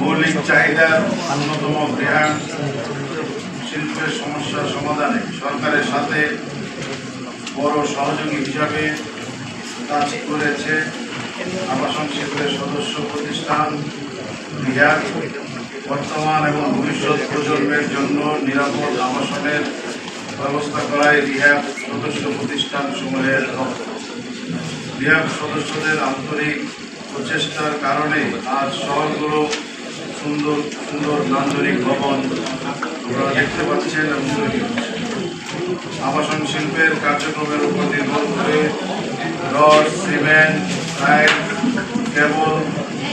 মৌলিক চাহিদার অন্যতম বৃহৎ শিল্পের সমস্যা সমাধানে সরকারের সাথে বড় সহযোগী হিসাবে কাজ করেছে আবাসন শিল্পের সদস্য প্রতিষ্ঠান, বিহার। বর্তমান এবং ভবিষ্যৎ প্রজন্মের জন্য নিরাপদ আবাসনের ব্যবস্থা করায় রিহ্যাব সদস্য প্রতিষ্ঠান সমূহের রিহ্যাব সদস্যদের আন্তরিক প্রচেষ্টার কারণে আজ শহরগুলো সুন্দর সুন্দর নান্দনিক ভবন। আপনারা দেখতে পাচ্ছেন আবাসন শিল্পের কার্যক্রমের উপর নির্ভর করে রড, সিমেন্ট, টাইল, কেবল,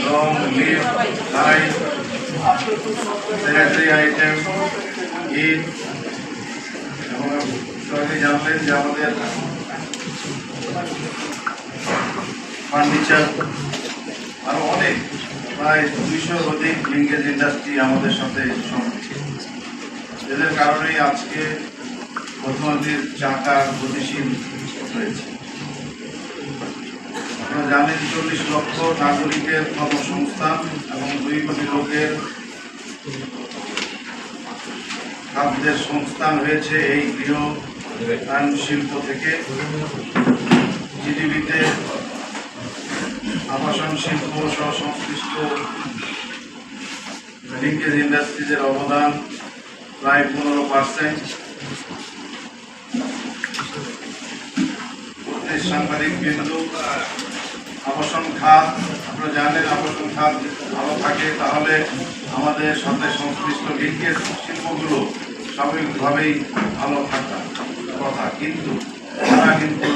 রং লিফ লাইট আইটেম, ইট, এবং জানলেন যে আমাদের ফার্নিচার, আরও অনেক প্রায় দুইশোর অধিক লিঙ্গেজ ইন্ডাস্ট্রি আমাদের সাথে সম্পৃক্ত। এদের কারণেই আজকে অর্থনীতির চাকা গতিশীল হয়েছে। আপনারা জানেন, চল্লিশ লক্ষ নাগরিকের কর্মসংস্থান এবং দুই কোটি লোকের খাদ্যের সংস্থান হয়েছে এই গৃহ শিল্প থেকে। জিডিপিতে আবাসন, শিল্প সহ সংশ্লিষ্ট লিঙ্কেজ ইন্ডাস্ট্রিজের অবদান প্রায় পনেরো পার্সেন্ট সাংবাদিক বিন্দু, আবাসন খাত, আপনারা জানেন আবাসন খাত ভালো থাকে, তাহলে আমাদের সাথে সংশ্লিষ্ট লিঙ্কেজ শিল্পগুলো স্বাভাবিকভাবেই ভালো থাকা কথা। কিন্তু তারা কিন্তু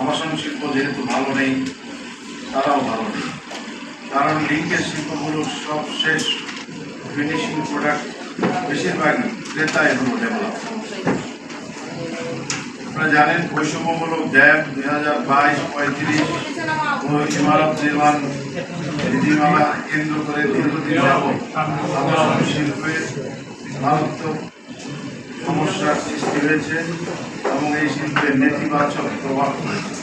আবাসন শিল্প যেহেতু ভালো নেই তারাও ভালো নেই। কারণ লিঙ্কেজ শিল্পগুলোর সব শেষ। ফিনিশিং প্রোডাক্ট বেশিরভাগ ক্রেতা হলো ডেভেলপ আপনারা জানেন বৈষম্যমূলক ড্যাম দুই হাজার বাইশ, পঁয়ত্রিশ ইমারত নির্মাণ নীতিমালা কেন্দ্র করে দীর্ঘদিন যাবৎ আবাসন শিল্পে মারাত্মক সমস্যার সৃষ্টি হয়েছে এবং এই শিল্পের নেতিবাচক প্রভাব পড়েছে।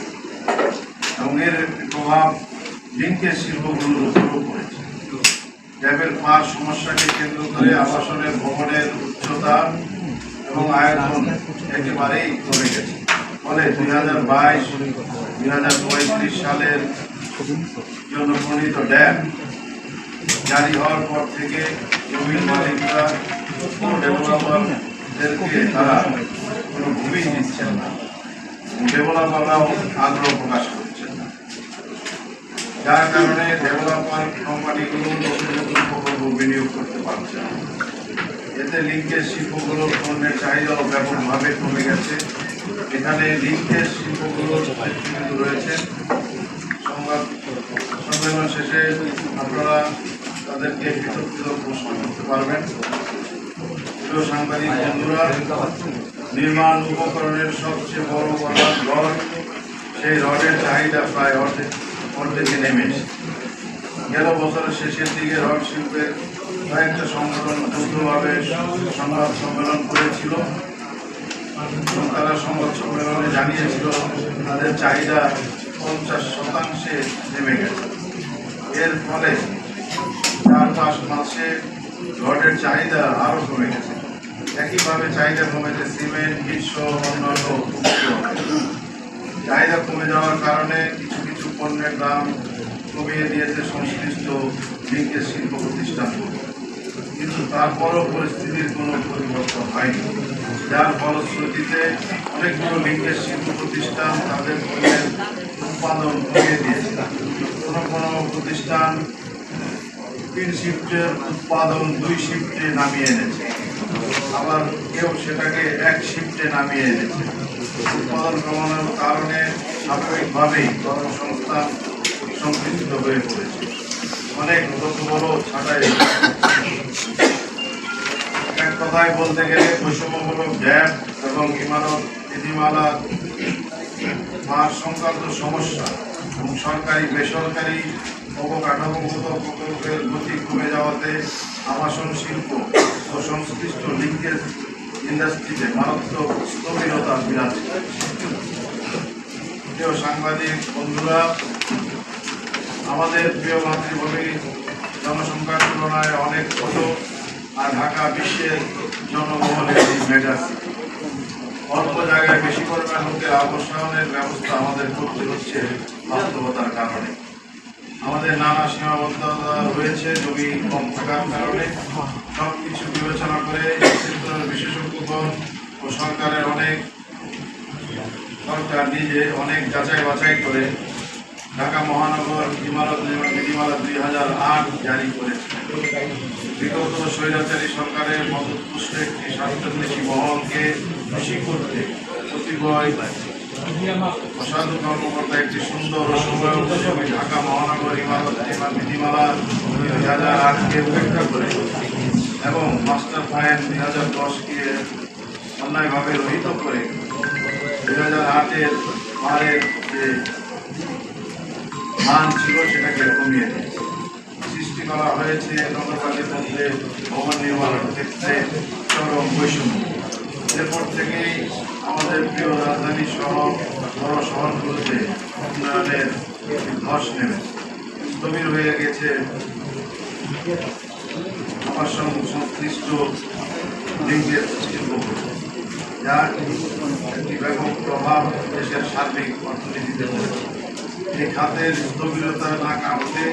একটি প্রভাব লিঙ্কের শিল্পগুলোর উপরও পড়েছে। ড্যামের পার সমস্যাকে কেন্দ্র করে আবাসনের ভবনের উচ্চতা এবং আয়তন একেবারেই কমে গেছে। ফলে দুই হাজার বাইশ, দুই হাজার পঁয়ত্রিশ সালের জন্য প্রণীত ড্যাম জারি হওয়ার পর থেকে জমির মালিকরা ডেভেলপারদেরকে তারা কোনো ভূমি দিচ্ছেন না। ডেভেলপাররাও আগ্রহ প্রকাশ করছেন। না যার কারণে ডেভেলপার কোম্পানিগুলো নতুন নতুন প্রকল্প বিনিয়োগ করতে পারছে না। এতে লিঙ্কের শিল্পগুলোর পণ্যের চাহিদাও ব্যাপকভাবে কমে গেছে। এখানে লিঙ্কের শিল্পগুলোর রয়েছে। সংবাদ সম্মেলন শেষে আপনারা তাদেরকে পৃথক প্রশ্ন করতে পারবেন। প্রিয় সাংবাদিক বন্ধুরা, নির্মাণ উপকরণের সবচেয়ে বড় কথা রড। সেই রডের চাহিদা প্রায় অর্ধেক। অর্ধেকে নেমে গেল বছরের শেষের দিকে রড শিল্পের কয়েকটা সংগঠন যৌথভাবে সংবাদ সম্মেলন করেছিল। তারা সংবাদ সম্মেলনে জানিয়েছিল, তাদের চাহিদা পঞ্চাশ শতাংশে নেমে গেছে। এর ফলে চার পাঁচ মাসে রডের চাহিদা আরও কমে গেছে। একইভাবে চাহিদা কমেছে সিমেন্ট বিশ্ব অন্যান্য চাহিদা কমে যাওয়ার কারণে কিছু পণ্যের দাম কমিয়ে দিয়েছে সংশ্লিষ্ট লিঙ্কের শিল্প প্রতিষ্ঠানগুলো কিন্তু তারপরও পরিস্থিতির কোনো পরিবর্তন হয়নি। যার ফলশ্রুতিতে অনেকগুলো লিঙ্কের শিল্প প্রতিষ্ঠান তাদের পণ্যের উৎপাদন কমিয়ে দিয়েছে। কোনো কোনো প্রতিষ্ঠান তিন শিফটের উৎপাদন দুই শিফটে নামিয়ে এনেছে। আবার কেউ সেটাকে এক শিফটে নামিয়ে এনেছে। উৎপাদন কমানোর কারণে স্বাভাবিকভাবেই কর্মসংস্থান সংকুচিত হয়ে পড়েছে অনেক ছোট বড় ছাঁটাই এক কথায় বলতে গেলে বৈষম্যমূলক গ্যাপ এবং ইমারত নীতিমালা মার সংক্রান্ত সমস্যা এবং সরকারি, বেসরকারি অবকাঠামোগত প্রকল্পের গতি কমে যাওয়াতে আবাসন শিল্প ও সংশ্লিষ্ট লিঙ্কেজ ইন্ডাস্ট্রিতে মারাত্মক স্থবিরতা বিরাজ। প্রিয় সাংবাদিক, বন্ধুরা, আমাদের প্রিয় মাতৃভূমি জনসংখ্যার তুলনায় অনেক ছোট আর ঢাকা বিশ্বের জনবহুল একটি মেগা অল্প জায়গায় বেশি পরিমাণ লোকের আবাসনের ব্যবস্থা আমাদের করতে হচ্ছে বাস্তবতার কারণে। আমাদের নানা সীমাবদ্ধতা রয়েছে জমি কম থাকার কারণে। সব কিছু বিবেচনা করে বিশেষজ্ঞগণ ও সরকারের অনেক সরকার নিজে অনেক যাচাই বাছাই করে ঢাকা মহানগর ইমারত বিধিমালা দুই হাজার আট জারি করেছে। বিগত স্বৈরাচারী সরকারের মদতপুষ্ট একটি স্বাস্থ্যকৃষি মহলকে খুশি করতে অসাধু কর্মকর্তা একটি সুন্দর সময় ঢাকা মহানগর ইমারত বিধিমালা দুই হাজার আটকে উপেক্ষা করে এবং মাস্টার প্ল্যান দুই হাজার দশকে অন্যায়ভাবে রহিত করে দুই হাজার আটের মারের যে মান ছিল সেটাকে কমিয়ে সৃষ্টি করা হয়েছে নগরবাদের মধ্যে ভবন নির্মাণের ক্ষেত্রে চরম বৈষম্য। এরপর থেকেই আমাদের প্রিয় রাজধানী সহ বড় শহরগুলোতে উন্নয়নের ধস নেমেছে। স্থবির হয়ে গেছে আমার সঙ্গে সংশ্লিষ্ট লিঙ্গের শিল্পগুলো যার ব্যাপক প্রভাব দেশের সার্বিক অর্থনীতিতে পড়েছে এই খাতের স্থবিরতা না কাটলে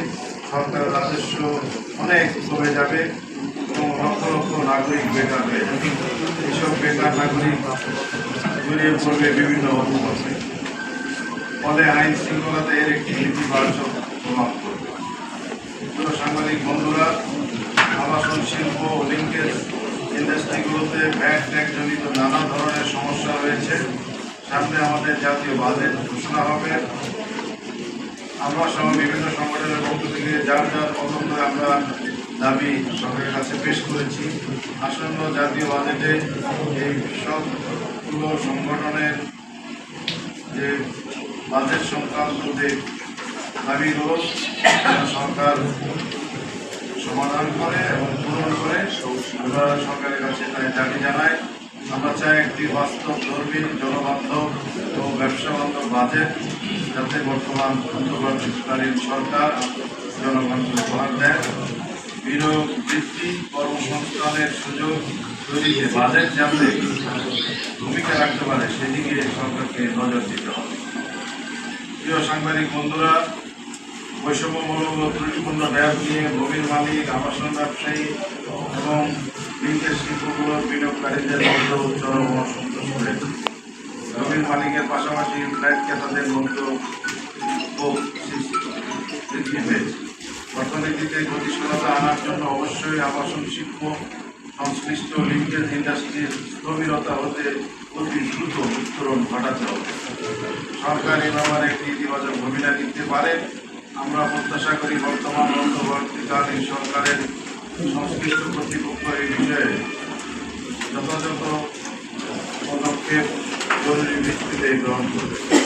সরকারের রাজস্ব অনেক কমে যাবে এবং লক্ষ লক্ষ নাগরিক বেকার হয়ে যাবে এইসব বেকার নাগরিক জড়িয়ে পড়বে বিভিন্ন অপকর্মে ফলে আইন শৃঙ্খলাতে এর একটি নেতিবাচক প্রভাব পড়বে সাংবাদিক বন্ধুরা, আবাসন শিল্প ও লিঙ্কেজ ইন্ডাস্ট্রিগুলোতে ব্যাট ট্যাগ জনিত নানা ধরনের সমস্যা রয়েছে। সামনে আমাদের জাতীয় বাজেট ঘোষণা হবে। আমরা সহ বিভিন্ন সংগঠনের পক্ষ থেকে যার যার মতন আমরা দাবি সরকারের কাছে পেশ করেছি। আসন্ন জাতীয় বাজেটে এই সবগুলো সংগঠনের যে বাজেট সংক্রান্ত যে সেটা সরকার সমাধান করে এবং পূরণ করে সরকারের কাছে তাই দাবি জানাই আমরা চাই একটি বাস্তব ধর্মী জনবান্ধব ও ব্যবসা বান্ধব বাজেট যাতে বর্তমান অন্তর্বর্তীকালীন সরকার জনগণকে উপহার দেয়। বিনিয়োগ বৃদ্ধি কর্মসংস্থানের সুযোগ তৈরিতে বাজেট যাতে ভূমিকা রাখতে পারে, সেদিকে সরকারকে নজর দিতে হবে। প্রিয় সাংবাদিক বন্ধুরা বৈষম্যমূলক ত্রুটিপূর্ণ ব্যয় নিয়ে ভূমির মালিক, আবাসন ব্যবসায়ী এবং লিঙ্কের শিল্পগুলোর বিনিয়োগকারীদের মধ্যেও চরম অসন্তোষ রয়েছে জমির মালিকের পাশাপাশি ফ্ল্যাট ক্রেতাদের মধ্যেও ক্ষোভ বৃদ্ধি পেয়েছে অর্থনীতিতে গতিশীলতা আনার জন্য অবশ্যই আবাসন শিল্প সংশ্লিষ্ট লিঙ্কেজ ইন্ডাস্ট্রির স্থবিরতা হতে অতি দ্রুত উত্তরণ ঘটাতে হবে। সরকার এ ব্যাপারে একটি ইতিবাচক ভূমিকা নিতে পারে। আমরা প্রত্যাশা করি বর্তমান অন্তর্বর্তীকালীন সরকারের সংশ্লিষ্ট কর্তৃপক্ষ এই বিষয়ে যথাযথ পদক্ষেপ জরুরি ভিত্তিতে গ্রহণ করবে।